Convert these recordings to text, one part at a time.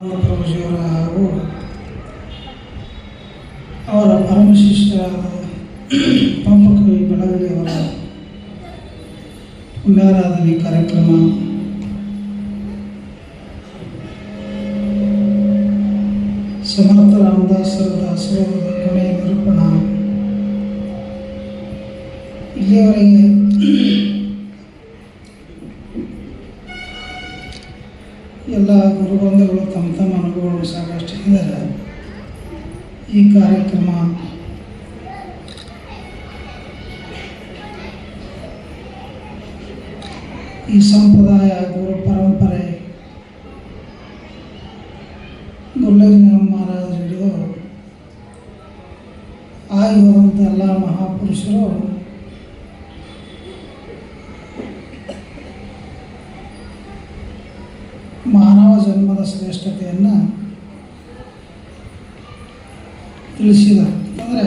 ಪ್ರಭುಜಿಯವರ ಹಾಗೂ ಅವರ ಪರಮಶಿಷ್ಟರಾದ ಪಂಪಕವಿ ಬೆಳಗಲಿಯವರ ಪುಣ್ಯಾರಾಧನೆ ಕಾರ್ಯಕ್ರಮ. ಸಮರ್ಥ ರಾಮದಾಸರ ದಾಸರ ಕೊನೆಯ ನಿರೂಪಣ ಇಲ್ಲಿಯವರೆಗೆ ಗುರುಬಂಧುಗಳು ತಮ್ಮ ತಮ್ಮ ಅನುಭವಗಳು ಸಾಕಷ್ಟು ಇದ್ದಾರೆ ಈ ಕಾರ್ಯಕ್ರಮ ಈ ಸಂಪ್ರದಾಯ ಗುರು ಪರಂಪರೆ ಮುರಳೀಧರ ಮಹಾರಾಜರು ಹಿಡಿದು ಆಗಿ ಹೋದಂಥ ಎಲ್ಲ ಮಹಾಪುರುಷರು ಮಾನವ ಜನ್ಮದ ತಿಳಿಸಿದ. ಅಂದರೆ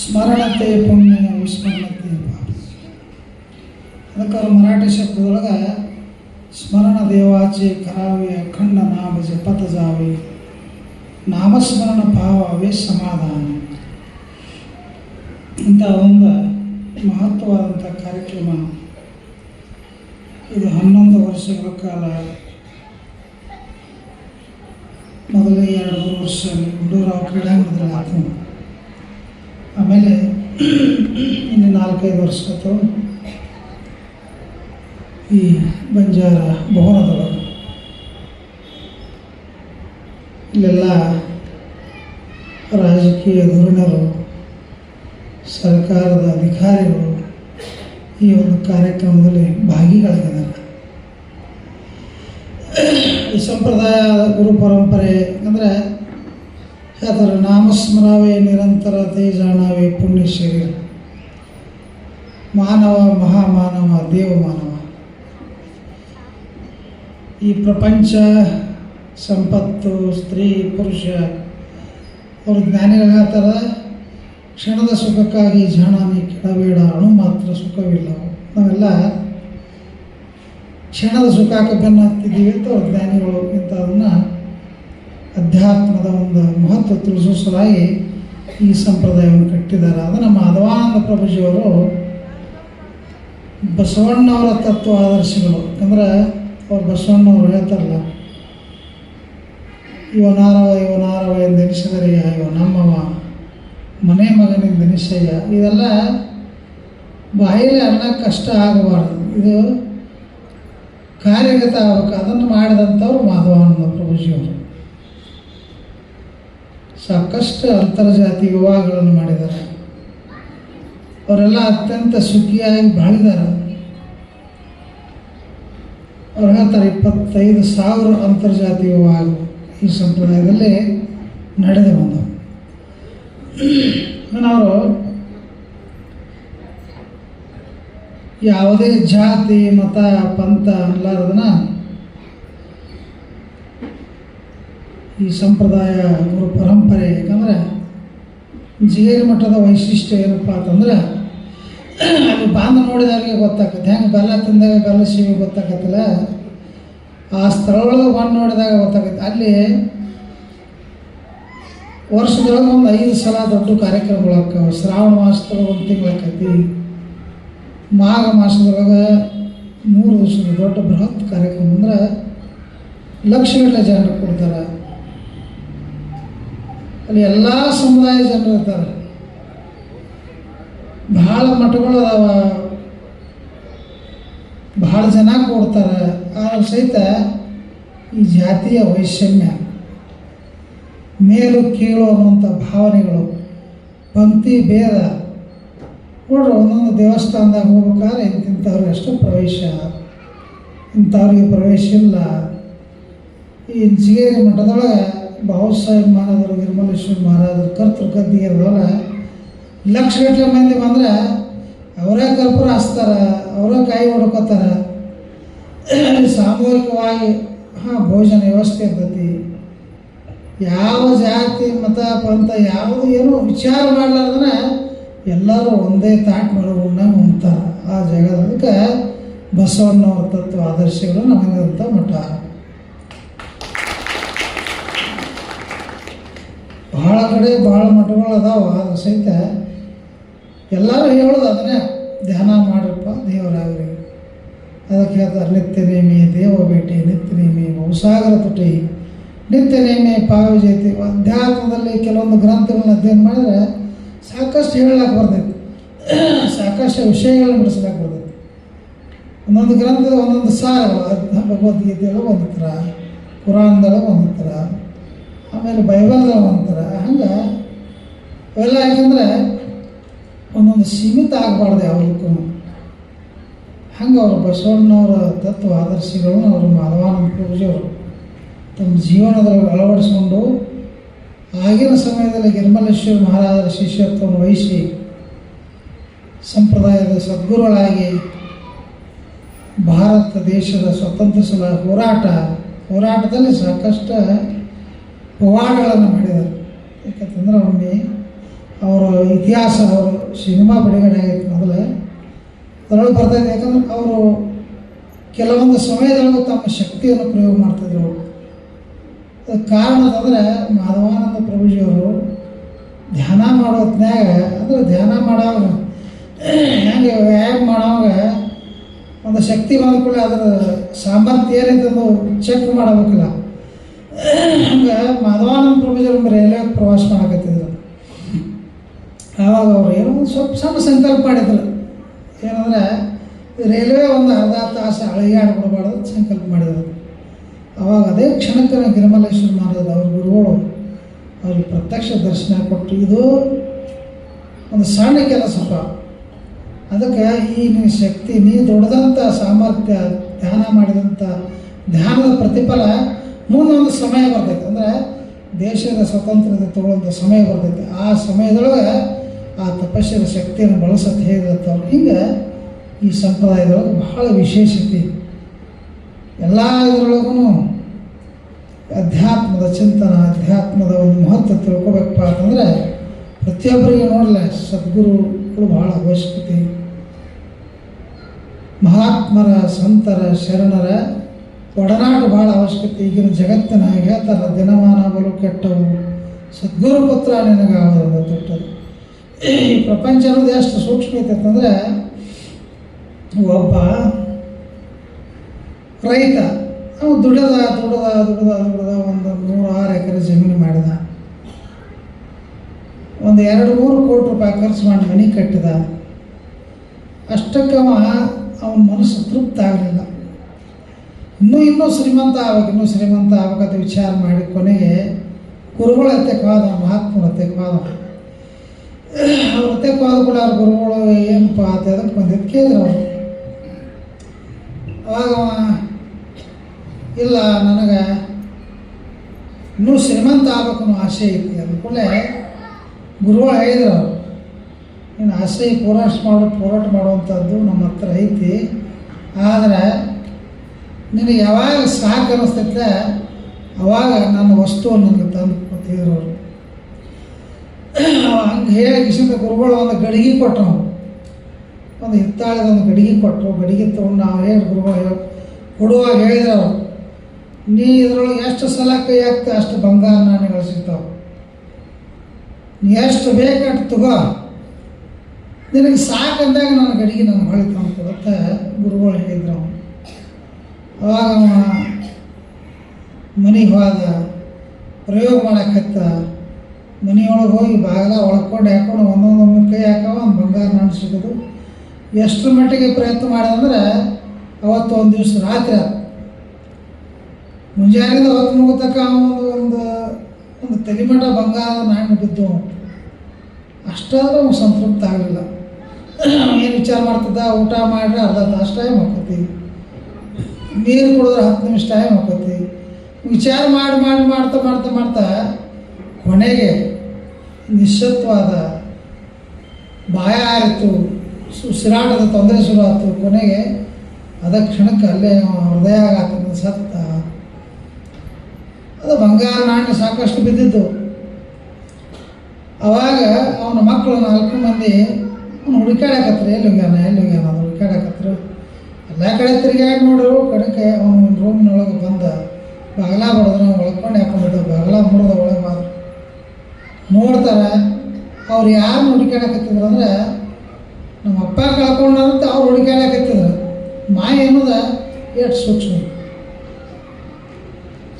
ಸ್ಮರಣತೆ, ಪುಣ್ಯ, ವಿಸ್ಮರಣತೆ. ಪಾಪ ಅದಕ್ಕೆ ಮರಾಠಿ ಶಬ್ದದೊಳಗೆ ಸ್ಮರಣ ದೇವಾಚೆ ಕರಾವೆ ಅಖಂಡ ನಾಮ ಜಪತ ಜಾವೆ ನಾಮಸ್ಮರಣ ಭಾವವೇ ಸಮಾಧಾನ. ಇಂಥ ಒಂದು ಮಹತ್ವವಾದಂಥ ಕಾರ್ಯಕ್ರಮ ಇದು ಹನ್ನೊಂದು ವರ್ಷಗಳ ಕಾಲ. ಮೊದಲೇ ಎರಡು ಮೂರು ವರ್ಷ ಗುಂಡೂರಾವ್ ಕ್ರೀಡಾಂಗಣದಲ್ಲಿ ಆತು ಆಮೇಲೆ ಇನ್ನು ನಾಲ್ಕೈದು ವರ್ಷ ಅಥವಾ ಈ ಬಂಜಾರ ಭವನದೊಳಗೆ ಇಲ್ಲೆಲ್ಲ ರಾಜಕೀಯ ಧೋರಣರು, ಸರ್ಕಾರದ ಅಧಿಕಾರಿಗಳು ಈ ಒಂದು ಕಾರ್ಯಕ್ರಮದಲ್ಲಿ ಭಾಗಿಗಳಾಗಿದ್ದಾರೆ. ಈ ಸಂಪ್ರದಾಯ, ಗುರು ಪರಂಪರೆ, ಅಂದರೆ ಹೇಳ್ತಾರೆ ನಾಮಸ್ಮರಾವೇ ನಿರಂತರ ತೇಜಾಣವೇ ಪುಣ್ಯ ಶರೀರ ಮಾನವ, ಮಹಾಮಾನವ, ದೇವಮಾನವ. ಈ ಪ್ರಪಂಚ, ಸಂಪತ್ತು, ಸ್ತ್ರೀ, ಪುರುಷ, ಅವರು ಜ್ಞಾನಿಗಳು ಹೇಳ್ತಾರೆ ಕ್ಷಣದ ಸುಖಕ್ಕಾಗಿ ಜಾಣಾನೆ ಕೆಡಬೇಡ, ಅಣು ಮಾತ್ರ ಸುಖವಿಲ್ಲ. ನಾವೆಲ್ಲ ಕ್ಷಣದ ಸುಖಕ್ಕೆ ಬೆನ್ನು ಹತ್ತಿದ್ದೀವಿ ಅಂತ ಅವ್ರ ಜ್ಞಾನಿಗಳು ಇಂಥದನ್ನು ಅಧ್ಯಾತ್ಮದ ಒಂದು ಮಹತ್ವ ತಿಳಿಸೋ ಸಲಾಗಿ ಈ ಸಂಪ್ರದಾಯವನ್ನು ಕಟ್ಟಿದ್ದಾರೆ. ಅದು ನಮ್ಮ ಮಾಧವಾನಂದ ಪ್ರಭುಜಿಯವರು ಬಸವಣ್ಣವರ ತತ್ವ ಆದರ್ಶಗಳು. ಯಾಕಂದ್ರೆ ಅವ್ರು ಬಸವಣ್ಣವ್ರು ಹೇಳ್ತಾರಲ್ಲ ಇವನಾರವ ಇವನಾರವ ಎಂದೆನಿಸಿದರೆ ಇವ ನಮ್ಮವ ಮನೆ ಮಗನಿಗೆ ನಿಶ್ಚಯ ಇದೆಲ್ಲ ಬಾಯಿಲೆ ಅನ್ನ ಕಷ್ಟ ಆಗಬಾರ್ದು. ಇದು ಕಾರ್ಯಗತ ಆಗಬೇಕು. ಅದನ್ನು ಮಾಡಿದಂಥವ್ರು ಮಾಧವಾನಂದ ಪ್ರಭುಜಿಯವರು. ಸಾಕಷ್ಟು ಅಂತರ್ಜಾತಿ ವಿವಾಹಗಳನ್ನು ಮಾಡಿದ್ದಾರೆ. ಅವರೆಲ್ಲ ಅತ್ಯಂತ ಸುಖಿಯಾಗಿ ಬಾಳಿದ್ದಾರೆ. ಅವ್ರು ಹೇಳ್ತಾರೆ, ಇಪ್ಪತ್ತೈದು ಸಾವಿರ ಅಂತರ್ಜಾತಿ ವಿವಾಹಗಳು ಈ ಸಂಪ್ರದಾಯದಲ್ಲಿ ನಡೆದು ಬಂದವು. ಅವರು ಯಾವುದೇ ಜಾತಿ, ಮತ, ಪಂಥ ಅಲ್ಲಾರದನ್ನ ಈ ಸಂಪ್ರದಾಯ ಗುರು ಪರಂಪರೆ, ಯಾಕಂದ್ರೆ ಜೇರಿ ಮಠದ ವೈಶಿಷ್ಟ್ಯ ಏನಪ್ಪ ಅಂತಂದ್ರೆ ಅಲ್ಲಿ ಬಾಂಧ ನೋಡಿದಾಗ ಗೊತ್ತಾಗತ್ತೆ. ಹೆಂಗೆ ಬೆಲ್ಲ ತಿಂದಾಗ ಬೆಲ್ಲ ಸಿಗಿ ಗೊತ್ತಾಗತ್ತಲ್ಲ? ಆ ಸ್ಥಳದೊಳಗೆ ಬಂದು ನೋಡಿದಾಗ ಗೊತ್ತಾಗತ್ತೆ. ಅಲ್ಲಿ ವರ್ಷದೊಳಗೆ ಒಂದು ಐದು ಸಲ ದೊಡ್ಡ ಕಾರ್ಯಕ್ರಮಗಳು ಆಕ್ಕವ ಶ್ರಾವಣ ಮಾಸದೊಳಗೆ ಒಂದು ತಿಂಗಳು ಆಕೈತಿ ಮಾಘ ಮಾಸದೊಳಗೆ ಮೂರು ವರ್ಷದ ದೊಡ್ಡ ಬೃಹತ್ ಕಾರ್ಯಕ್ರಮ ಅಂದ್ರೆ ಲಕ್ಷಗಟ್ಟಲೆ ಜನರು ಕೊಡ್ತಾರೆ. ಅಲ್ಲಿ ಎಲ್ಲ ಸಮುದಾಯ ಜನರು ಇರ್ತಾರೆ. ಭಾಳ ಮಠಗಳು ಅದಾವ. ಭಾಳ ಜನ ಕೊಡ್ತಾರೆ. ಆದ್ರೆ ಸಹಿತ ಈ ಜಾತಿಯ ವೈಷಮ್ಯ ಮೇಲು ಕೀಳು ಅನ್ನುವಂಥ ಭಾವನೆಗಳು, ಪಂಕ್ತಿ ಭೇದ. ನೋಡ್ರಿ, ಒಂದೊಂದು ದೇವಸ್ಥಾನದಾಗ ಹೋಗ್ಬೇಕಾದ್ರೆ ಇಂತಿಂಥವ್ರಿಗೆ ಅಷ್ಟು ಪ್ರವೇಶ. ಇಂಥವ್ರಿಗೆ ಪ್ರವೇಶ ಇಲ್ಲ. ಈ ಜಿಗೇರಿ ಮಠದೊಳಗೆ ಬಾಬಾಸಾಹೇಬ್ ಮಹಾರಾಜರು, ನಿರ್ಮಲೇಶ್ವರ ಮಹಾರಾಜರು, ಕರ್ತೃ ಗದ್ದಿಗೆ ಲಕ್ಷ ಗಟ್ಟಲೆ ಮಂದಿ ಬಂದರೆ ಅವರೇ ಕರ್ಪೂರ ಹಚ್ತಾರೆ, ಅವರೇ ಕಾಯಿ ಹೊಡ್ಕೋತಾರೆ. ಸಾಮೂಹಿಕವಾಗಿ, ಹಾಂ, ಭೋಜನ ವ್ಯವಸ್ಥೆ ಇರ್ತೈತಿ. ಯಾವ ಜಾತಿ, ಮತ, ಪಂಥ, ಯಾವುದು ಏನು ವಿಚಾರ ಮಾಡಲಾರ್ದ್ರೆ ಎಲ್ಲರೂ ಒಂದೇ ತಾಟ್ ಮೇಲೆ ಉಣ್ಣಂಗೆ ಉಣ್ತಾರೆ. ಆ ಜಾಗದಕ್ಕೆ ಬಸವಣ್ಣವ್ರ ತತ್ವ, ಆದರ್ಶಗಳು ನಮಗಿರುವಂಥ ಮಠ. ಭಾಳ ಕಡೆ ಭಾಳ ಮಠಗಳು ಅದಾವ ಅದ್ರ ಸಹಿತ ಎಲ್ಲರೂ ಹೇಳೋದು ಅದನ್ನೇ, ಧ್ಯಾನ ಮಾಡ್ರಪ್ಪ ದೇವರಾಗ್ರಿ. ಅದಕ್ಕೆ ಹೇಳ್ತಾರೆ, ನಿತ್ಯ ನೇಮಿ ದೇವ ಭೇಟಿ, ನಿತ್ಯ ನೇಮಿ ಬಹುಸಾಗರ ತುಟಿ. ನಿತ್ಯ ನೇಮಿ ಪಾವಿಜೈತಿ ಅಧ್ಯಾತ್ಮದಲ್ಲಿ ಕೆಲವೊಂದು ಗ್ರಂಥಗಳನ್ನ ಅಧ್ಯಯನ ಮಾಡಿದ್ರೆ ಸಾಕಷ್ಟು ಹೇಳಕ್ಕೆ ಬರ್ತೈತಿ. ಸಾಕಷ್ಟು ವಿಷಯಗಳನ್ನ ಬಿಡಿಸ್ಲಿಕ್ಕೆ ಬರ್ತೈತಿ. ಒಂದೊಂದು ಗ್ರಂಥದ ಒಂದೊಂದು ಸಾರ ಭಗವದ್ಗೀತೆಯೊಳಗೆ ಒಂದು ಥರ ಕುರಾನ್ದೊಳಗೆ ಒಂದು ಥರ ಆಮೇಲೆ ಬೈಬಲ್ದೊಳಗೆ ಒಂದು ಥರ ಹಂಗೆ ಅವೆಲ್ಲ ಯಾಕಂದ್ರೆ ಒಂದೊಂದು ಸೀಮಿತ ಆಗಬಾರ್ದು ಯಾವುದಕ್ಕೂ ಹಂಗೆ ಅವರು ಬಸವಣ್ಣವರ ತತ್ವ, ಆದರ್ಶಗಳನ್ನು ಅವರು ಮಾಧವಾನಂದ ಪ್ರಭುಜಿಯವರು ತಮ್ಮ ಜೀವನದೊಳಗೆ ಅಳವಡಿಸ್ಕೊಂಡು ಆಗಿನ ಸಮಯದಲ್ಲಿ ಗಿರ್ಮಲೇಶ್ವರ ಮಹಾರಾಜರ ಶಿಷ್ಯತ್ವವನ್ನು ವಹಿಸಿ ಸಂಪ್ರದಾಯದ ಸದ್ಗುರುಗಳಾಗಿ ಭಾರತ ದೇಶದ ಸ್ವತಂತ್ರ ಸಲ ಹೋರಾಟ, ಹೋರಾಟದಲ್ಲಿ ಸಾಕಷ್ಟು ಪವಾಡಗಳನ್ನು ಮಾಡಿದ್ದಾರೆ ಯಾಕಂತಂದ್ರೆ ಒಮ್ಮೆ ಅವರು ಇತಿಹಾಸ ಅವರು ಸಿನಿಮಾ ಬಿಡುಗಡೆ ಆಗೈತೆ ಮೊದಲು. ಅದರೊಳಗೆ ಬರ್ತೈತೆ ಯಾಕಂದ್ರೆ ಅವರು ಕೆಲವೊಂದು ಸಮಯದೊಳಗೆ ತಮ್ಮ ಶಕ್ತಿಯನ್ನು ಪ್ರಯೋಗ ಮಾಡ್ತಿದ್ರು. ಕಾರಣ ಅಂದರೆ ಮಾಧವಾನಂದ ಪ್ರಭುಜಿಯವರು ಧ್ಯಾನ ಮಾಡೋ ಹೊತ್ನ್ಯಾಗ, ಅಂದ್ರೆ ಧ್ಯಾನ ಮಾಡೋವಾಗ ಹೆಂಗೆ ವ್ಯಾಯಾಮ ಮಾಡೋವಾಗ ಒಂದು ಶಕ್ತಿ ಬಂದ ಕೂಡ ಅದರ ಸಾಮರ್ಥ್ಯ ಏನೈತೆ ಅದು ಚೆಕ್ ಮಾಡಬೇಕಲ್ಲ. ಹಂಗೆ ಮಾಧವಾನಂದ ಪ್ರಭುಜಿಯವರು ರೈಲ್ವೆ ಪ್ರವಾಸ ಮಾಡಕತ್ತಿದ್ರು. ಆವಾಗ ಅವ್ರು ಏನೋ ಒಂದು ಸ್ವಲ್ಪ ಸಣ್ಣ ಸಂಕಲ್ಪ ಮಾಡಿದ್ರು. ಏನಂದ್ರೆ, ರೈಲ್ವೆ ಒಂದು ಅರ್ಧ ತಾಸು ಅಳಿಗಾಡ್ಬಿಡ್ಬಾರ್ದು ಆಡ್ಕೊಡ್ಬಾರ್ದು ಸಂಕಲ್ಪ ಮಾಡಿದ್ರು. ಅವಾಗ ಅದೇ ಕ್ಷಣಕ್ಕೆ ಗಿರಿಮಲೇಶ್ವರ ಮಹಾರಾಜ ಅವ್ರ ಗುರುಗಳು ಅವ್ರಿಗೆ ಪ್ರತ್ಯಕ್ಷ ದರ್ಶನ ಕೊಟ್ಟು ಇದು ಒಂದು ಸಣ್ಣ ಕೆಲಸ ಅದಕ್ಕೆ ಈ ಶಕ್ತಿ, ನೀ ದೊಡ್ಡದಂಥ ಸಾಮರ್ಥ್ಯ, ಧ್ಯಾನ ಮಾಡಿದಂಥ ಧ್ಯಾನದ ಪ್ರತಿಫಲ ಮುಂದೊಂದು ಸಮಯ ಬರ್ತೈತೆ. ಅಂದರೆ ದೇಶದ ಸ್ವತಂತ್ರತೆ ತಗೊಳ್ಳೋಂಥ ಸಮಯ ಬರ್ತೈತೆ. ಆ ಸಮಯದೊಳಗೆ ಆ ತಪಸ್ಸಿನ ಶಕ್ತಿಯನ್ನು ಬಳಸತ್ತೆ ಹೇಳಿದಂಥವ್ರು ಹಿಂಗೆ ಈ ಸಂಪ್ರದಾಯದೊಳಗೆ ಬಹಳ ವಿಶೇಷತೆ ಎಲ್ಲ ಇದರೊಳಗೂ ಅಧ್ಯಾತ್ಮದ ಚಿಂತನ, ಅಧ್ಯಾತ್ಮದ ಒಂದು ಮಹತ್ವ ತಿಳ್ಕೊಬೇಕಪ್ಪ ಅಂತಂದರೆ ಪ್ರತಿಯೊಬ್ಬರಿಗೆ ನೋಡಲ್ಲ ಸದ್ಗುರುಗಳು ಭಾಳ ಅವಶ್ಯಕತೆ. ಮಹಾತ್ಮರ, ಸಂತರ, ಶರಣರ ಒಡನಾಟ ಭಾಳ ಅವಶ್ಯಕತೆ. ಈಗಿನ ಜಗತ್ತಿನ ಹೇಳ್ತಾರೆ, ದಿನಮಾನ ಬಲು ಕೆಟ್ಟವು. ಸದ್ಗುರು ಪುತ್ರ ನಿನಗಾವದು ತೊಟ್ಟದು ಈ ಪ್ರಪಂಚ ಅನ್ನೋದು ಎಷ್ಟು ಸೂಕ್ಷ್ಮ ಐತೆ ಅಂತಂದರೆ, ಒಬ್ಬ ರೈತ. ಅವನು ದುಡದ ದುಡದ ದುಡದ ದುಡದ ಒಂದು ನೂರಾರು ಎಕರೆ ಜಮೀನು ಮಾಡಿದ. ಒಂದು ಎರಡು ಮೂರು ಕೋಟಿ ರೂಪಾಯಿ ಖರ್ಚು ಮಾಡಿ ಮನೆ ಕಟ್ಟಿದ. ಅಷ್ಟಕ್ಕವ ಅವ ಅವನ ಮನಸ್ಸು ತೃಪ್ತ ಆಗಲಿಲ್ಲ. ಇನ್ನೂ ಇನ್ನೂ ಶ್ರೀಮಂತ ಆಗಬೇಕು, ಇನ್ನೂ ಶ್ರೀಮಂತ ಆಗ್ಬೇಕಂತ ವಿಚಾರ ಮಾಡಿ ಕೊನೆಗೆ ಗುರುಗಳ ಹತ್ಯಕ್ಕೆ ಮಹಾತ್ಮರು ಹೋದ ಅವ್ರ ಹತ್ಯಕ್ಕೆ ಹೋದ ಕೂಡ ಅವ್ರ ಗುರುಗಳು ಏನಪ್ಪ ಅಂತ ಅದಕ್ಕೆ ಬಂದಿದ್ದು ಕೇಳಿದ್ರು ಅವರು. ಅವಾಗ ಅವ ಇಲ್ಲ, ನನಗೆ ಇನ್ನೂ ಶ್ರೀಮಂತ ಆಗ್ಬೇಕು ಅನ್ನೋ ಆಸೆ ಐತಿ ಅಂದ್ಕೂಡಲೇ ಗುರುಗಳು ಹೇಳಿದ್ರು. ನೀನು ಆಸೆ ಪೂರೈಸ್ ಮಾಡೋ, ಪೋರಾಟ ಮಾಡುವಂಥದ್ದು ನಮ್ಮ ಹತ್ರ ಐತಿ. ಆದರೆ ನಿನಗೆ ಯಾವಾಗ ಸಾಕು ಅನ್ನಿಸ್ತೈತೆ ಅವಾಗ ನನ್ನ ವಸ್ತುವನ್ನು ನನಗೆ ತಂದು ಕೊಟ್ಟಿದ್ರು ಅವರು. ಹಂಗೆ ಹೇಳಿ ಕಿಶಿಂದ ಗುರುಗಳು ಒಂದು ಗಡಿಗೆ ಕೊಟ್ಟರು. ಒಂದು ಹಿತ್ತಾಳದ ಒಂದು ಗಡಿಗೆ ಕೊಟ್ಟರು. ಗಡಿಗೆ ತೊಗೊಂಡು ನಾವು ಹೇಳಿ ಗುರುಗಳು ಹೇಳಿ ಕೊಡುವಾಗ ಹೇಳಿದ್ರು ಅವರು. ನೀ ಇದ್ರೊಳಗೆ ಎಷ್ಟು ಸಲ ಕೈ ಹಾಕ್ತ ಅಷ್ಟು ಬಂಗಾರ ನಾಣ್ಯಗಳು ಸಿಗ್ತಾವೆ. ನೀ ಎಷ್ಟು ಬೇಕಟ್ಟು ತಗೋ. ನಿನಗೆ ಸಾಕಂದಾಗ ನನ್ನ ಗಡಿಗೆ ನಾನು ಹೊಳಿ ಅಂತ ಗುರುಗಳು ಹೇಳಿದ್ರು ಅವನು. ಅವಾಗ ಅವ ಮನೆಗೆ ಹೋದ, ಪ್ರಯೋಗ ಮಾಡಕತ್ತ, ಮನೆಯೊಳಗೆ ಹೋಗಿ ಬಾಗಲ ಒಳ್ಕೊಂಡು ಹಾಕೊಂಡು ಒಂದೊಂದು ಕೈ ಹಾಕವ, ಒಂದು ಬಂಗಾರ ನಾಣ್ಯ ಸಿಗೋದು. ಎಷ್ಟರ ಮಟ್ಟಿಗೆ ಪ್ರಯತ್ನ ಮಾಡಿದಂದ್ರೆ ಅವತ್ತು ಒಂದು ದಿವಸ ರಾತ್ರಿ ಆತು. ಮುಂಜಾನೆಯಿಂದ ಹೊತ್ತು ಮುಗಿತಕ್ಕ ಒಂದು ಒಂದು ಒಂದು ತಲೆಮಠ ಬಂಗಾರದ ನಾಣ್ಯ ಬಿದ್ದು ಅಷ್ಟಾದ್ರೂ ಸಂತೃಪ್ತ ಆಗಲಿಲ್ಲ. ಏನು ವಿಚಾರ ಮಾಡ್ತಿದ್ದ? ಊಟ ಮಾಡಿದ್ರೆ ಅರ್ಧ ತಾಸು ಟೈಮ್ ಹಾಕೋತೀವಿ ನೀರು ಕುಡಿದ್ರೆ ಹತ್ತು ನಿಮಿಷ ಟೈಮ್ ಹಾಕೋತಿ ವಿಚಾರ ಮಾಡಿ ಮಾಡಿ, ಮಾಡ್ತಾ ಮಾಡ್ತಾ ಮಾಡ್ತಾ ಕೊನೆಗೆ ನಿಶ್ಚತ್ವಾದ ಬಾಯ ಆಯಿತು. ಉಸಿರಾಟದ ತೊಂದರೆ ಶುರು ಆಯಿತು. ಕೊನೆಗೆ ಅದ ಕ್ಷಣಕ್ಕೆ ಅಲ್ಲೇ ಹೃದಯ ಆಗತ್ತ ಸತ್ತ ಅದು ಬಂಗಾರ ನಾಣ್ಯ ಸಾಕಷ್ಟು ಬಿದ್ದಿದ್ದು ಅವಾಗ ಅವನ ಮಕ್ಕಳು ನಾಲ್ಕು ಮಂದಿ ಅವನು ಹುಡುಕಾಡಕತ್ರಿ ಎಲ್ಲಿ ಹೋಗ್ಯಾನ ಎಲ್ಲಿ ಹೋಗ್ಯಾನ ಅವ್ನು ಹುಡುಕಾಡಕತ್ರು. ಎಲ್ಲ ಕಡೆ ತಿರುಗಾಡಿ ನೋಡು, ಕಡೆಗೆ ಅವನು ರೂಮ್ನೊಳಗೆ ಬಂದ. ಬಾಗಲ ನಾವು ಒಳ್ಕೊಂಡು ಹಾಕೊಂಡಿದ್ದ ಬಗಲ ಮುಡ್ದ ಒಳಗೆ ಬಂದ. ನೋಡ್ತಾರೆ ಅವ್ರು ಯಾರು ಹುಡುಕಾಡಕತ್ತಿದ್ರು ಅಂದ್ರೆ, ನಮ್ಮ ಅಪ್ಪ ಕಳ್ಕೊಂಡಂತ ಅವ್ರು ಹುಡುಕಾಡಕತ್ತಿದ್ರು. ಮಾಯ ಅನ್ನೋದ ಎಷ್ಟು ಸೂಕ್ಷ್ಮ.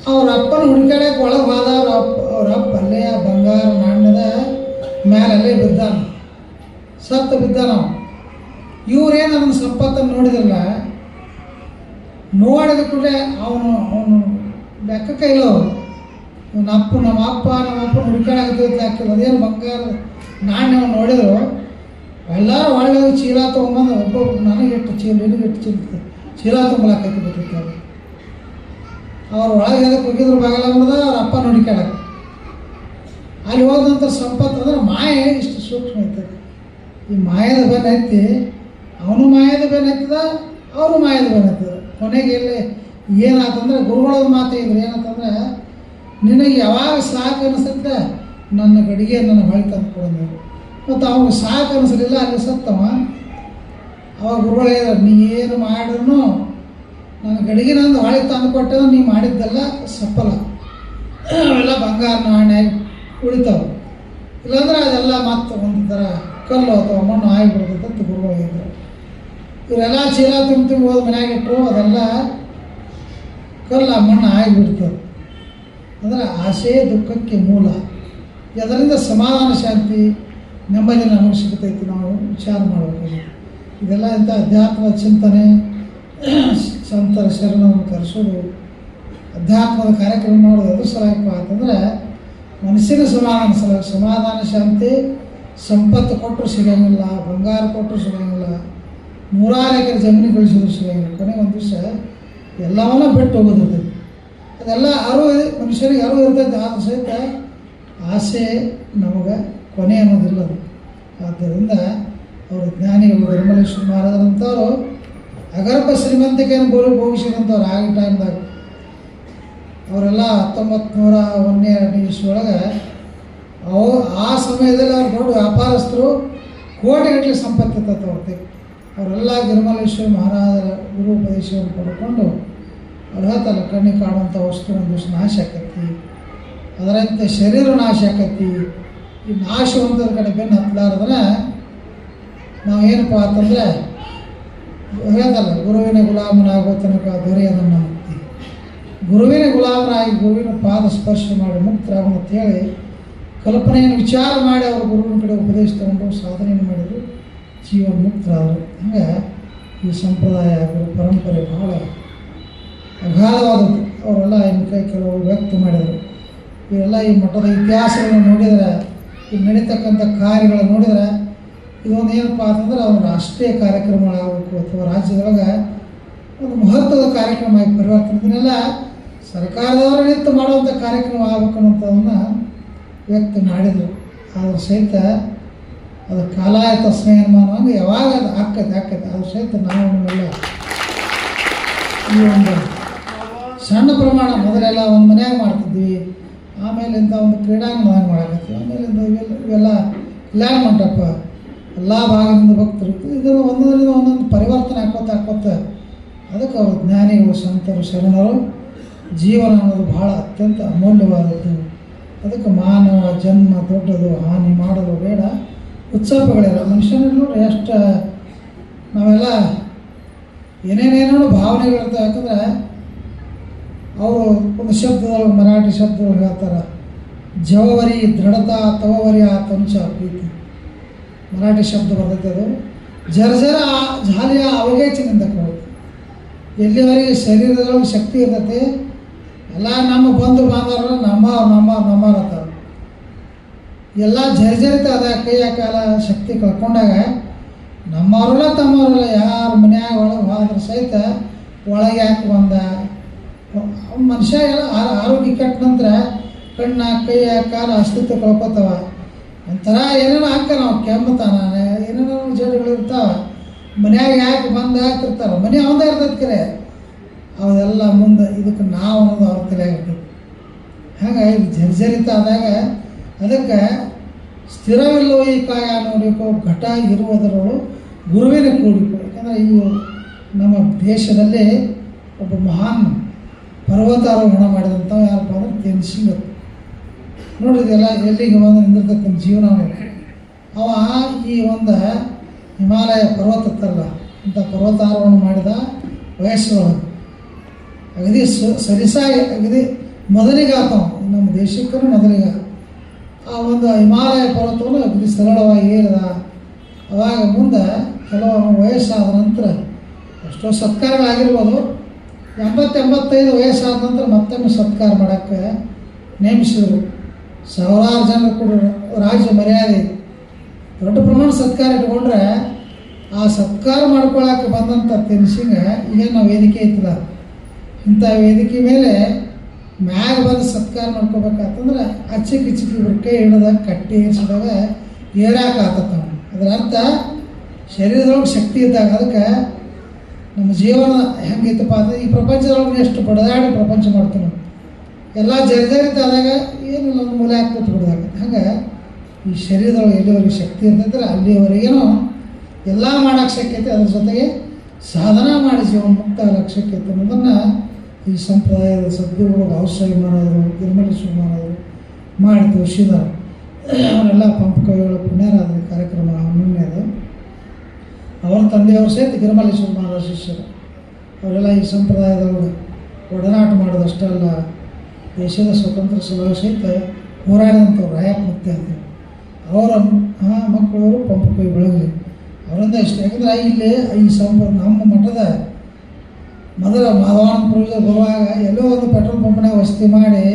ಅವ್ರ ಅಪ್ಪನ ಹುಡುಕಾಡಕ್ಕೆ ಒಳಗೆ ಹೋದ ಅವ್ರ ಅಪ್ಪ ಅವ್ರ ಅಪ್ಪ ಅಲ್ಲೇ ಆ ಬಂಗಾರ ನಾಣ್ಯದ ಮ್ಯಾಲಲ್ಲೇ ಬಿದ್ದಾನ. ಸತ್ತು ಬಿದ್ದಾನ ಇವ್ರೇನು ಅದನ್ನ ಸಂಪತ್ತನ್ನು ನೋಡಿದ್ರಲ್ಲ, ನೋಡಿದ ಕೂಡಲೇ ಅವನು ಅವನು ಲೆಕ್ಕಕ್ಕೆ ಇಲ್ಲ ನಮ್ಮ ಅಪ್ಪ ನಮ್ಮ ಅಪ್ಪ ನಮ್ಮ ಅಪ್ಪ ಹುಡುಕಾಡಕತ್ತೈತಿ ಹಾಕಿಲ್ಲ ಅದೇನು ಬಂಗಾರ ನಾಣ್ಯವನ್ನು ನೋಡಿದ್ರು ಎಲ್ಲರೂ ಹೋಗಿ ಚೀಲ ತೊಗೊಂಬಂದು ಒಬ್ಬೊಬ್ರು ನನಗೆ ಎಷ್ಟು ಚೀಲ, ನಿನಗೆ ಎಷ್ಟು ಚೀಲ ಚೀಲ ತುಂಬಲಾಕೈತಿ ಬಿಟ್ಟಿತ್ತು ಅವ್ರು ಒಳಗೆ ಎಲ್ಲ ಹೋಗಿದ್ರು ಬಾಗಲ ಅವ್ರ ಅಪ್ಪ ನೋಡಿಕಾಡಕ್ಕೆ ಅಲ್ಲಿ ಹೋದ ನಂತರ ಸಂಪತ್ತು ಅಂದ್ರೆ ಮಾಯೆ ಇಷ್ಟು ಸೂಕ್ಷ್ಮ ಐತೆ. ಈ ಮಾಯದ ಬೆನ್ನ ಐತಿ ಅವನು ಮಾಯದ ಬೆನ್ನ ಐತದ ಅವರು ಮಾಯದ ಬೆನ್ನ ಐತದ ಕೊನೆಗೆ ಇಲ್ಲಿ ಏನಾತಂದ್ರೆ ಗುರುಗಳದ ಮಾತು ಇದ್ರು ಏನಂತಂದ್ರೆ, ನಿನಗೆ ಯಾವಾಗ ಸಾಕು ಅನಿಸುತ್ತೆ, ನನ್ನ ಗಡಿಗೆ ನನ್ನ ಬಳಿ ತಂದು ಕೊಡೋದು ಮತ್ತು ಅವನು ಸಾಕು ಅನಿಸಲಿಲ್ಲ, ಅಲ್ಲಿ ಸತ್ತವ. ಅವಾಗ ಗುರುಗಳು ನೀ ಏನು ಮಾಡಿದ್ರು ನನ್ನ ಗಡಿಗೆ ನಂದು ಹಾಳೆ ತಂದು ಕೊಟ್ಟೆ ನೀ ಮಾಡಿದ್ದೆಲ್ಲ ಸಫಲ. ಅವೆಲ್ಲ ಬಂಗಾರ ನಾಣ್ಯ ಉಳಿತಾವೆ. ಇಲ್ಲಾಂದ್ರೆ ಅದೆಲ್ಲ ಮತ್ತೆ ಒಂದು ಥರ ಕಲ್ಲು ಅಥವಾ ಮಣ್ಣು ಆಗಿಬಿಡ್ತೈತೆ ಅಂತ ಗುರುಗಳಿದ್ರು ಇವರೆಲ್ಲ ಚೀಲ ತುಂಬ ತುಂಬ ಹೋದ ಮನ್ಯಾಗ ಇಟ್ಟರು ಅದೆಲ್ಲ ಕಲ್ಲ ಮಣ್ಣು ಆಗಿಬಿಡ್ತದೆ. ಅಂದರೆ ಆಸೆ ದುಃಖಕ್ಕೆ ಮೂಲ. ಅದರಿಂದ ಸಮಾಧಾನ ಶಾಂತಿ ನೆಮ್ಮದಿ ನಮಗೆ ಸಿಗ್ತೈತಿ ನಾವು ವಿಚಾರ ಮಾಡಬೇಕು. ಇದೆಲ್ಲ ಇಂಥ ಅಧ್ಯಾತ್ಮ ಚಿಂತನೆ ಸಂತರ ಶರಣವನ್ನು ಕರೆಸೋದು, ಅಧ್ಯಾತ್ಮದ ಕಾರ್ಯಕ್ರಮ ಮಾಡೋದು ಅದು ಸಲಹೆಪ್ಪ ಅಂತಂದ್ರೆ ಮನಸ್ಸಿನ ಸಮಾಧಾನ ಸಲ ಸಮಾಧಾನ ಶಾಂತಿ, ಸಂಪತ್ತು ಕೊಟ್ಟರು ಸಿಗಂಗಿಲ್ಲ ಬಂಗಾರ ಕೊಟ್ಟರು ಸಿಗೋಂಗಿಲ್ಲ ನೂರಾರು ಎಕರೆ ಜಮೀನು ಗಳಿಸಿದ್ರು ಸಿಗೋಂಗಿಲ್ಲ ಕೊನೆಗೆ ಒಂದು ದಿವಸ ಎಲ್ಲವನ್ನ ಬಿಟ್ಟು ಹೋಗೋದು ಅದೆಲ್ಲ ಅರಿವು ಮನುಷ್ಯರಿಗೆ ಅರಿವು ಇರ್ತೈತೆ. ಆದ್ರೂ ಸಹಿತ ಆಸೆ ನಮಗೆ ಕೊನೆ ಅನ್ನೋದಿಲ್ಲ ಆದ್ದರಿಂದ ಅವರು ಜ್ಞಾನಿಗಳು ನಿರ್ಮಲೇಶ್ವರ ಮಹಾರಾಜರಂಥವ್ರು ಅಗರ್ಭ ಶ್ರೀಮಂತಿಕೆಯನ್ನು ಗೋಲು ಭೋಗಿಸಿದಂಥವ್ರು ಆಗಿನ ಟೈಮ್ದಾಗ ಅವರೆಲ್ಲ ಹತ್ತೊಂಬತ್ತು ನೂರ ಒಂದನೇ ಇಸ್ವೊಳಗೆ ಅವು ಆ ಸಮಯದಲ್ಲಿ ಅವ್ರು ದೊಡ್ಡ ವ್ಯಾಪಾರಸ್ಥರು, ಕೋಟಿಗಟ್ಟಲೆ ಸಂಪತ್ತು ಅವ್ರಿಗೆ ಅವರೆಲ್ಲ ಗಿರಿಮಲೇಶ್ವರ ಮಹಾರಾಜರ ಗುರು ಉಪದೇಶವನ್ನು ಪಡ್ಕೊಂಡು ಅವ್ರು ಹೇಳ್ತಾರೆ ಕಣ್ಣಿಗೆ ಕಾಣುವಂಥ ವಸ್ತು ಒಂದು ದಿವಸ ನಾಶ ಆಕೈತಿ, ಅದರಂತೆ ಶರೀರ ನಾಶ ಆಕೈತಿ, ಈ ನಾಶವಂತರ ಕಡೆ ಬೆನ್ನು ಹತ್ತಲಾರದ್ರೆ ನಾವು ಏನಪ್ಪ ಅಂತಂದರೆ ಹೇಳ್ತಲ್ಲ ಗುರುವಿನ ಗುಲಾಮನಾಗೋ ತನಕ ದೊರೆಯದನ್ನು ಮುಕ್ತಿ ಗುರುವಿನ ಗುಲಾಮನಾಗಿ ಗುರುವಿನ ಪಾದ ಸ್ಪರ್ಶ ಮಾಡಿ ಮುಕ್ತರಾಗೋಣ ಅಂತೇಳಿ ಕಲ್ಪನೆಯನ್ನು ವಿಚಾರ ಮಾಡಿ ಅವರು ಗುರುವಿನ ಕಡೆ ಉಪದೇಶ ತಗೊಂಡು ಸಾಧನೆಯನ್ನು ಮಾಡಿದರು. ಜೀವ ಮುಕ್ತರಾದರು. ಹಂಗೆ ಈ ಸಂಪ್ರದಾಯ, ಗುರು ಪರಂಪರೆ ಬಹಳ ಅಗಾಧವಾದದ್ದು. ಅವರೆಲ್ಲ ಇನ್ನು ಕೈ ಕೆಲವು ವ್ಯಕ್ತ ಮಾಡಿದರು. ಇವೆಲ್ಲ ಈ ಮಠದ ಇತಿಹಾಸವನ್ನು ನೋಡಿದರೆ, ಈ ನಡೀತಕ್ಕಂಥ ಕಾರ್ಯಗಳನ್ನು ನೋಡಿದರೆ ಇದೊಂದು ಏನಪ್ಪ ಅಂತಂದ್ರೆ ಅವ್ರ ರಾಷ್ಟ್ರೀಯ ಕಾರ್ಯಕ್ರಮಗಳಾಗಬೇಕು ಅಥವಾ ರಾಜ್ಯದೊಳಗೆ ಒಂದು ಮಹತ್ವದ ಕಾರ್ಯಕ್ರಮ ಆಗಿ ಪರಿವರ್ತನೆ. ಇದನ್ನೆಲ್ಲ ಸರ್ಕಾರದವರು ನಿಂತು ಮಾಡುವಂಥ ಕಾರ್ಯಕ್ರಮ ಆಗಬೇಕು ಅನ್ನೋಂಥದನ್ನು ವ್ಯಕ್ತ ಮಾಡಿದರು. ಆದರೂ ಸಹಿತ ಅದು ಕಾಲಾಯ ತಸ್ಮೈ ಅನುಮಾನ ಯಾವಾಗ ಅದು ಆಕ್ಕೈತೆ ಆಕ್ಕೈತೆ ಆದರೂ ಸಹಿತ ನಾವು ಈ ಒಂದು ಸಣ್ಣ ಪ್ರಮಾಣ ಮೊದಲೆಲ್ಲ ಒಂದು ಮನೆಯಾಗ ಮಾಡ್ತಿದ್ವಿ. ಆಮೇಲೆ ಇಂಥ ಒಂದು ಕ್ರೀಡಾಂಗಣ ಮಾಡಕತ್ತೀವಿ. ಆಮೇಲೆ ಇಂಥ ಇವೆಲ್ಲ ಇವೆಲ್ಲ ಲ್ಯಾಂಡ್ ಮಂಟಪ ಎಲ್ಲ ಭಾಗದಿಂದ ಭಕ್ತರು ಇದನ್ನು ಒಂದರಿಂದ ಒಂದೊಂದು ಪರಿವರ್ತನೆ ಹಾಕೋತ ಹಾಕೋತ ಅದಕ್ಕೆ ಅವರು ಜ್ಞಾನಿಗಳು ಸಂತರು ಶರಣರು, ಜೀವನ ಅನ್ನೋದು ಬಹಳ ಅತ್ಯಂತ ಅಮೂಲ್ಯವಾದದ್ದು. ಅದಕ್ಕೆ ಮಾನವ, ಜನ್ಮ, ದೊಡ್ಡದು, ಹಾನಿ ಮಾಡೋದು ಬೇಡ. ಉತ್ಸವಗಳಿಲ್ಲ. ಮನುಷ್ಯನಲ್ಲಿ ನೋಡಿ ಎಷ್ಟು ನಾವೆಲ್ಲ ಏನೇನೇನೋ ಭಾವನೆಗಳಿರ್ತವೆ. ಯಾಕಂದ್ರೆ ಅವರು ಒಂದು ಶಬ್ದದೊಳಗೆ ಮರಾಠಿ ಶಬ್ದಗಳು ಹೇಳ್ತಾರೆ. ಜವವರಿ ದೃಢತಾ ತವವರಿ ಆ ತಂಚ ಪ್ರೀತಿ. ಮರಾಠಿ ಶಬ್ದ ಬರ್ತದೆ ಜರ್ಜರ ಜಾಲಿಯ ಅವಗೇಚಿನಿಂದ ಕೊಡುತ್ತೆ ಎಲ್ಲಿವರೆಗೆ ಶರೀರದೊಳಗೆ ಶಕ್ತಿ ಇರ್ತೈತಿ, ಎಲ್ಲ ನಮ್ಮ ಬಂಧು ಬಾಂಧವರು ನಮ್ಮ ನಮ್ಮ ನಮ್ಮರತ್ತ ಎಲ್ಲ ಜರ್ಜರಿತ ಅದ, ಕೈಯ ಕಾಲ ಶಕ್ತಿ ಕಳ್ಕೊಂಡಾಗ ನಮ್ಮವರಲ್ಲ ತಮ್ಮವರಲ್ಲ ಯಾರು ಮನ್ಯಾಗ ಒಳಗೆ ಹೋದ್ರೆ ಸಹಿತ ಒಳಗೆ ಯಾಕೆ ಬಂದ. ಮನುಷ್ಯ ಎಲ್ಲ ಆರೋಗ್ಯ ಕೆಟ್ಟ ನಂತರ ಕಣ್ಣ, ಕೈಯ ಕಾಲ ಅಸ್ತಿತ್ವ ಕಳ್ಕೊತಾವ. ಒಂಥರ ಏನೇನೋ ಹಾಕ ನಾವು ಕೆಮ್ಮತಾನ ಏನೇನೋ ಜಡಗಳು ಮನ್ಯಾಗ ಯಾಕೆ ಬಂದ ಹಾಕಿರ್ತಾರ? ಮನೆ ಅವಂದ ಇರ್ತೈತೆ ಕರೆ. ಅವೆಲ್ಲ ಮುಂದೆ ಇದಕ್ಕೆ ನಾವು ಅನ್ನೋದು ಅವ್ರ ತಲೆಯಾಗ ಇರ್ತೈತಿ. ಹಾಗಾಗಿ ಜರ್ಜರಿತ ಆದಾಗ ಅದಕ್ಕೆ ಸ್ಥಿರವಿಲ್ಲೋ ಈ ಕಾಯ ನೋಡಿಕೋ, ಘಟ ಇರುವುದರೊಳು ಗುರುವಿನ ಕೂಡಿಕೋ. ಯಾಕಂದರೆ ಇವು ನಮ್ಮ ದೇಶದಲ್ಲಿ ಒಬ್ಬ ಮಹಾನ್ ಪರ್ವತಾರೋಹಣ ಮಾಡಿದಂಥ ಯಾರಪ್ಪ ಅಂದ್ರೆ ತೇನ್ ಸಿಂಗ್ ಅವರು. ನೋಡಿದೆಲ್ಲ ಎಲ್ಲಿಗೆ ಬಂದು ನಿಂದಿರ್ತಕ್ಕಂಥ ಜೀವನ ಅವನಿಗೆ. ಅವ ಈ ಒಂದು ಹಿಮಾಲಯ ಪರ್ವತ ತರಲ್ಲ ಇಂಥ ಪರ್ವತಾರೋಹಣ ಮಾಡಿದ ವಯಸ್ಸೊಳಗೆ ಅಗದಿ ಸು ಸರಿಸಾಗಿ ಅಗದಿ ಮೊದಲಿಗಾತ ನಮ್ಮ ದೇಶಕ್ಕೂ ಮೊದಲಿಗ ಆ ಒಂದು ಹಿಮಾಲಯ ಪರ್ವತವನ್ನು ಅಗದಿ ಸರಳವಾಗಿ ಏರಿದ. ಅವಾಗ ಮುಂದೆ ಕೆಲವು ವಯಸ್ಸಾದ ನಂತರ, ಎಷ್ಟೋ ಸತ್ಕಾರಗಳಾಗಿರ್ಬೋದು. ಎಂಬತ್ತೆಂಬತ್ತೈದು ವಯಸ್ಸಾದ ನಂತರ ಮತ್ತೊಮ್ಮೆ ಸತ್ಕಾರ ಮಾಡೋಕ್ಕೆ ನೇಮಿಸಿದರು. ಸಾವಿರಾರು ಜನ ಕೂಡ ರಾಜ್ಯ ಮರ್ಯಾದೆ, ದೊಡ್ಡ ಪ್ರಮಾಣ ಸತ್ಕಾರ ಇಟ್ಕೊಂಡ್ರೆ ಆ ಸತ್ಕಾರ ಮಾಡ್ಕೊಳಕ್ಕೆ ಬಂದಂಥ ತೆನ್ಸಿಂಗ ಈಗೇನು ವೇದಿಕೆ ಇತ್ತದ ಇಂಥ ವೇದಿಕೆ ಮೇಲೆ ಮ್ಯಾಗ ಬಂದು ಸತ್ಕಾರ ಮಾಡ್ಕೋಬೇಕಾತಂದ್ರೆ ಅಚ್ಚಿ ಕಿಚ್ಚಿ ಇವ್ರ ಕೈ ಹಿಡಿದ ಕಟ್ಟಿ ಏರಿಸಿದಾಗ ಏರಾಕ ಆತತ್ತ ಅದರ ಅರ್ಥ ಶರೀರದೊಳಗೆ ಶಕ್ತಿ ಇದ್ದಾಗ ಅದಕ್ಕೆ ನಮ್ಮ ಜೀವನ ಹೆಂಗೈತಪ್ಪ ಅಂದ್ರೆ ಈ ಪ್ರಪಂಚದೊಳಗೆ ಎಷ್ಟು ಬಡದಾಡಿ ಪ್ರಪಂಚ ಮಾಡ್ತೀವಿ ಎಲ್ಲ ಜರ್ಜರಿತ ಆದಾಗ ಏನು ನಮ್ಮ ಮೂಲೆ ಹಾಕ್ಬಿಟ್ಟು ಬಿಡ್ದಾಗ ಹಂಗೆ. ಈ ಶರೀರದೊಳಗೆ ಎಲ್ಲಿವರೆಗೆ ಶಕ್ತಿ ಇರ್ತೈತಲ್ಲ, ಅಲ್ಲಿವರೆಗೇನು ಎಲ್ಲ ಮಾಡೋಕ್ಕೆ ಶಕ್ಯತೆ ಅದ್ರ ಜೊತೆಗೆ ಸಾಧನ ಮಾಡಿ ಜೀವನ ಮುಕ್ತ ಶಕ್ಯತೆ ಅನ್ನೋದನ್ನು ಈ ಸಂಪ್ರದಾಯದ ಸದ್ಗುರುಗಳು ಔಷಧಿ ಮಾಡೋದು ತಿರುಮಲೇಶ್ವರ ಮಾಡೋದು ಮಾಡಿ ತೋರಿಸಿದಾರೆ ಅವರೆಲ್ಲ ಪಂಪ ಕವಿಗಳ ಪುಣ್ಯರಾದ ಕಾರ್ಯಕ್ರಮ ಮುನ್ನೆದು ಅವರ ತಂದೆಯವರು ಸಹಿತ ಗಿರಿಮಲೇಶ್ವರ ಮಹಾರಾಜ ಶಿಷ್ಯರು. ಅವರೆಲ್ಲ ಈ ಸಂಪ್ರದಾಯದವರು ಒಡನಾಟ ಮಾಡೋದಷ್ಟೇ ಅಲ್ಲ. ದೇಶದ ಸ್ವತಂತ್ರ ಸಲುವಾಗಿ ಸಹಿತ ಹೋರಾಡಿದಂಥವ್ರು ರಾಯಪ್ಪ ಮತ್ತೆ ಅಂತ. ಅವರ ಮಕ್ಕಳವರು ಪಂಪ ಕೈ ಬೆಳಗಲಿ ಅವರಿಂದ ಇಷ್ಟ ಯಾಕಂದ್ರೆ ಇಲ್ಲಿ ಈ ಸಂಪ ನಮ್ಮ ಮಠದ ಮೊದಲ ಮಾಧವಾನಪುರ ಬರುವಾಗ ಎಲ್ಲೋ ಒಂದು ಪೆಟ್ರೋಲ್ ಪಂಪ್ನಾಗ ವಸತಿ ಮಾಡಿ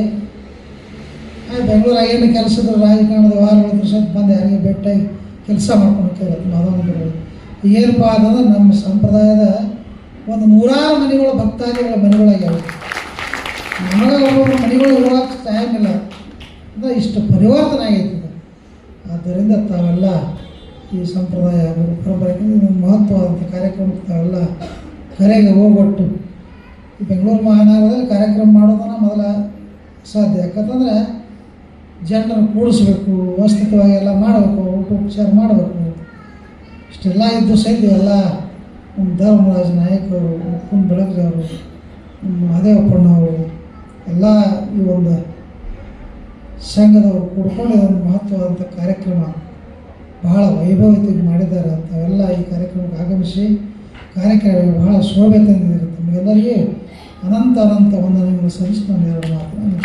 ಬೆಂಗಳೂರಾಗ ಏನು ಕೆಲಸ ಇದ್ರು ರಾಜಕಾರಣದ ವಾರಗಳು ಸ್ವಲ್ಪ ಬಂದು ಯಾರಿಗೆ ಭೇಟಿಯಾಗಿ ಕೆಲಸ ಮಾಡ್ಕೊಂಡು ಹೋಗ್ತಾರೆ ಮಾಧವಾನಪುರ ಏನಪ್ಪ ಅಂತಂದ್ರೆ ನಮ್ಮ ಸಂಪ್ರದಾಯದ ಒಂದು ನೂರಾರು ಮನೆಗಳು ಭಕ್ತಾದಿಗಳ ಮನೆಗಳಾಗ್ಯಾವ. ನಮಗೆ ಒಬ್ಬೊಬ್ಬರು ಮನೆಗಳು ಹೋಗಕ್ಕೆ ಟೈಮ್ ಇಲ್ಲ. ಅಂದರೆ ಇಷ್ಟು ಪರಿವರ್ತನೆ ಆಗೈತೆ ಇದು. ಆದ್ದರಿಂದ ತಾವೆಲ್ಲ ಈ ಸಂಪ್ರದಾಯ ಪರಂಪರೆಗೆ ಮಹತ್ವವಾದಂಥ ಕಾರ್ಯಕ್ರಮಕ್ಕೆ ತಾವೆಲ್ಲ ಕರೆಗೆ ಹೋಗೊಟ್ಟು ಬೆಂಗಳೂರು ಮಹಾನಗರದಲ್ಲಿ ಕಾರ್ಯಕ್ರಮ ಮಾಡೋದನ್ನು ಮೊದಲ ಸಾಧ್ಯ. ಯಾಕಂತಂದರೆ ಜನರನ್ನು ಕೂಡಿಸ್ಬೇಕು, ವ್ಯವಸ್ಥಿತವಾಗಿ ಎಲ್ಲ ಮಾಡಬೇಕು ಊಟ ಉಪಚಾರ ಮಾಡಬೇಕು. ಇಷ್ಟೆಲ್ಲ ಇದ್ದು ಸಹಿತ ಎಲ್ಲ ನಮ್ಮ ಧರ್ಮರಾಜ ನಾಯಕರು ಮುಕ್ಕುಂದ ಬೆಳಗ್ರಿ ಅವರು, ನಮ್ಮ ಮಹದೇವಪ್ಪಣ್ಣವರು ಎಲ್ಲ ಈ ಒಂದು ಸಂಘದವರು ಕೂಡ್ಕೊಂಡು ಇದೊಂದು ಮಹತ್ವವಾದಂಥ ಕಾರ್ಯಕ್ರಮ ಬಹಳ ವೈಭವಿತವಾಗಿ ಮಾಡಿದ್ದಾರೆ ತಾವೆಲ್ಲ ಈ ಕಾರ್ಯಕ್ರಮಕ್ಕೆ ಆಗಮಿಸಿ ಕಾರ್ಯಕ್ರಮ ಬಹಳ ಶೋಭೆ ತಂದಿದ್ದಾರೆ ತಮಗೆಲ್ಲರಿಗೂ ಅನಂತ ಅನಂತ ವಂದನೆಗಳು ಸಲ್ಲಿಸಿ ನಾನು ಎರಡು ಮಾತನ್ನು